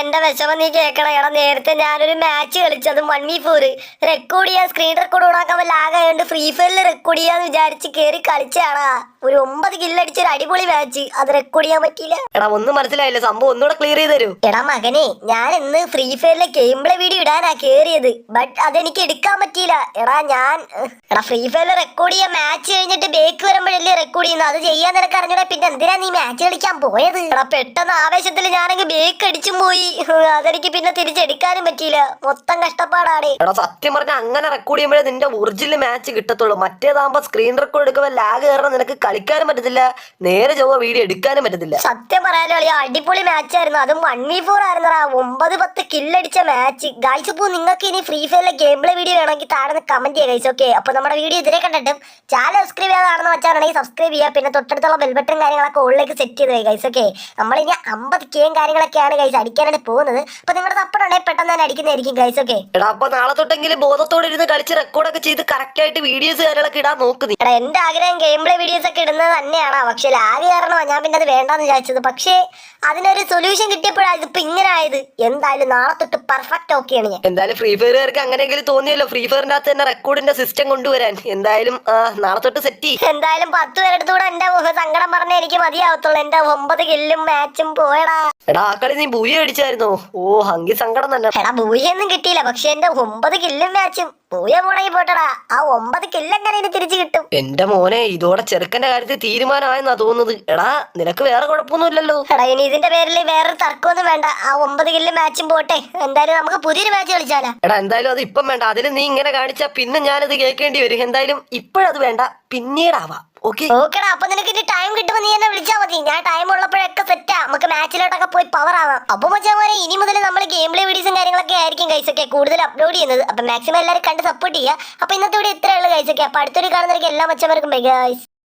എന്റെ വിഷമം നീ കേക്കണം എടാ നേരത്തെ ഞാനൊരു മാച്ച് കളിച്ചത് വൺ വി ഫോർ റെക്കോർഡ് ചെയ്യാൻ സ്ക്രീൻ റെക്കോർഡ് ഓണാക്കാൻ ലാഗായോണ്ട് ഫ്രീ ഫയറിൽ റെക്കോർഡ് ചെയ്യാന്ന് വിചാരിച്ച് കേറി കളിച്ചാണ് ഒരു ഒമ്പത് കില്ലടിച്ച ഒരു അടിപൊളി മാച്ച് അത് റെക്കോർഡ് ചെയ്യാൻ പറ്റിയില്ല. എടാ ഒന്നും മനസ്സിലായില്ല. സംഭവം ഒന്നുകൂടെ ക്ലിയർ ചെയ്ത് തരൂ. എടാ മകനെ ഞാൻ ഇന്ന് ഫ്രീ ഫയറിലെ ഗെയിംപ്ലേ വീഡിയോ ഇടാനാ കേറിയത്. ബട്ട് അതെനിക്ക് എടുക്കാൻ പറ്റിയില്ല. എടാ ഞാൻ എടാ ഫ്രീ ഫയറിൽ റെക്കോർഡ് ചെയ്യാൻ മാച്ച് കഴിഞ്ഞിട്ട് ബേക്ക് വരുമ്പോഴല്ലേ ചെയ്യുന്നത് അത് ചെയ്യാൻ നിനക്ക് അറിഞ്ഞൂടെ? പിന്നെ എന്തിനാ നീ മാച്ച് കളിക്കാൻ പോയത്? എടാ പെട്ടെന്ന് ആവേശത്തിൽ ഞാനെങ്കിൽ ബേക്ക് അടിച്ചും പോയി. അതെനിക്ക് പിന്നെ തിരിച്ചെടുക്കാനും പറ്റിയില്ല. മൊത്തം കഷ്ടപ്പാടാണ്. എടാ സത്യം പറഞ്ഞാൽ അങ്ങനെ റെക്കോർഡ് ചെയ്യുമ്പോഴേ നിന്റെ ഒറിജിനൽ മാച്ച് കിട്ടത്തുള്ളൂ. മറ്റേതാകുമ്പോ സ്ക്രീൻ റെക്കോർഡ് എടുക്കുമ്പോൾ ലാഗ് കാരണം നിനക്ക് കളിക്കാനും പറ്റത്തില്ല. നേരെ ചൊവ്വ വീഡിയോ എടുക്കാനും പറ്റത്തില്ല. സത്യം പറയാലോ കളി അടിപൊളി മാച്ച് ആയിരുന്നു. അതും വൺ വി ഫോർ ആയിരുന്നടാ. ഒമ്പത് പത്ത് കില്ലടിച്ച മാച്ച് ഗൈസ് ഇപ്പോൾ നിങ്ങൾക്ക് ഇനി ഫ്രീ ഫയറിലെ ഗെയിം പ്ലേ വീഡിയോ വേണമെങ്കിൽ താഴെ കമന്റ് ചെയ്യുക ഗൈസ് ഓക്കെ അപ്പോൾ നമ്മുടെ വീഡിയോ ഇതിനെ കണ്ടിട്ടും. ചാനൽ സബ്സ്ക്രൈബ് ചെയ്യാതാണെന്ന് വെച്ചാണെങ്കിൽ സബ്സ്ക്രൈബ് ചെയ്യുക പിന്നെ തൊട്ടടുത്തുള്ള ബെൽബട്ടൺ കാര്യങ്ങളൊക്കെ ഉള്ളിലേക്ക് സെറ്റ് ചെയ്ത് ഗൈസ് ഓക്കെ നമ്മളിനി അമ്പത് കെയും കാര്യങ്ങളൊക്കെയാണ് ഗൈസ് അടിക്കാനായിട്ട് പോകുന്നത്. അപ്പൊ നിങ്ങളുടെ സപ്പോർട്ട് ഉണ്ടെങ്കിൽ പെട്ടെന്ന് തന്നെ അടിക്കുന്നതായിരിക്കും ഗൈസ് ഓക്കെ എടാ അപ്പൊ നാളെ തൊട്ടെങ്കിലും ബോധത്തോടെ ഇരുന്ന് കളിച്ച് റെക്കോർഡൊക്കെ ചെയ്ത് കറക്റ്റ് ആയിട്ട് വീഡിയോസ് കാര്യങ്ങളൊക്കെ ഇടാൻ നോക്കുന്നു എടാ എന്റെ ആഗ്രഹം ഗെയിം പ്ലേ വീഡിയോസ് ഒക്കെ ഇടുന്നത് തന്നെയാണ് പക്ഷെ ലാഗ് കാരണമാണ് ഞാൻ പിന്നെ അത് വേണ്ടാന്ന് വിചാരിച്ചത്. പക്ഷേ അതിനൊരു സൊല്യൂഷൻ കിട്ടിയപ്പോഴാണ് ഇതിപ്പോ ഇങ്ങനെ ആയത് എന്തായാലും നാളെ തൊട്ട് പെർഫെക്റ്റ് ഓക്കെയാണ് ഞാൻ. എന്തായാലും ഫ്രീ ഫയറുകാർക്ക് അങ്ങനെയെങ്കിലും തോന്നിയല്ലോ. ഫ്രീ ഫയറിന്റെ അകത്ത് തന്നെ റെക്കോർഡിന്റെ സിസ്റ്റം കൊണ്ടുവരാൻ. എന്തായാലും ആ, നാളെ തൊട്ട് സെറ്റ് ചെയ്യും. എന്തായാലും പത്ത് പേരെടുത്തൂടെ എന്റെ സങ്കടം പറഞ്ഞ എനിക്ക് മതിയാവത്തുള്ളൂ. എന്റെ ഒമ്പത് കില്ലും മാച്ചും പോയടാ. എടാ ആ കളി നീ ബൂയ അടിച്ചായിരുന്നു? ഓ ഹങ്കി സങ്കടം തന്നെ. എടാ ബൂയൊന്നും കിട്ടിയില്ല പക്ഷെ എന്റെ ഒമ്പത് കില്ലും മാച്ചും ബൂയ മുടങ്ങി പോട്ടടാ ആ ഒമ്പത് കില്ലെങ്ങനെ ഇനി തിരിച്ചു കിട്ടും? എന്റെ മോനെ ഇതോടെ ചെറുക്കന്റെ കാര്യത്തിൽ തീരുമാനമായെന്നാ തോന്നുന്നത്. എടാ നിനക്ക് വേറെ കുഴപ്പമൊന്നുമില്ലല്ലോ. എടാ ഇനി ഇതിന്റെ പേരിൽ വേറൊരു തർക്കമൊന്നും വേണ്ട. ആ ഒമ്പത് കില്ലും മാച്ചും പോട്ടെ. എന്തായാലും നമുക്ക് പുതിയൊരു മാച്ച് കളിച്ചാലോ? എടാ എന്തായാലും അത് ഇപ്പം വേണ്ട. അതിന് നീ ഇങ്ങനെ കാണിച്ചാ പിന്നെ ഞാനത് കേൾക്കേണ്ടി വരും. എന്തായാലും ഇപ്പോഴത് വേണ്ട. പിന്നീടാവാം. ഓക്കെ? ഓക്കെടാ അപ്പൊ നിനക്ക് ഇനി ടൈം കിട്ടുമ്പോ നീ എന്നെ വിളിച്ചാൽ മതി. ഞാൻ ടൈം നമുക്ക് മാച്ചിലോട്ടൊക്കെ പോയി പവർ ആവാം. അപ്പൊ മച്ചാമാരെ ഇനി മുതൽ നമ്മൾ ഗെയിം പ്ലേ വീഡിയോസും കാര്യങ്ങളൊക്കെ ആയിരിക്കും കൈസൊക്കെ കൂടുതൽ അപ്ലോഡ് ചെയ്യുന്നത്. അപ്പൊ മാക്സിമം എല്ലാവരും കണ്ട് സപ്പോർട്ട് ചെയ്യുക. അപ്പൊ ഇന്നത്തെ ഇവിടെ ഇത്രയുള്ള കൈസൊക്കെ അപ്പൊ അടുത്തൊരു കാണുന്നവർക്ക് എല്ലാ മച്ചമാർക്കും ബൈ ഗൈസ്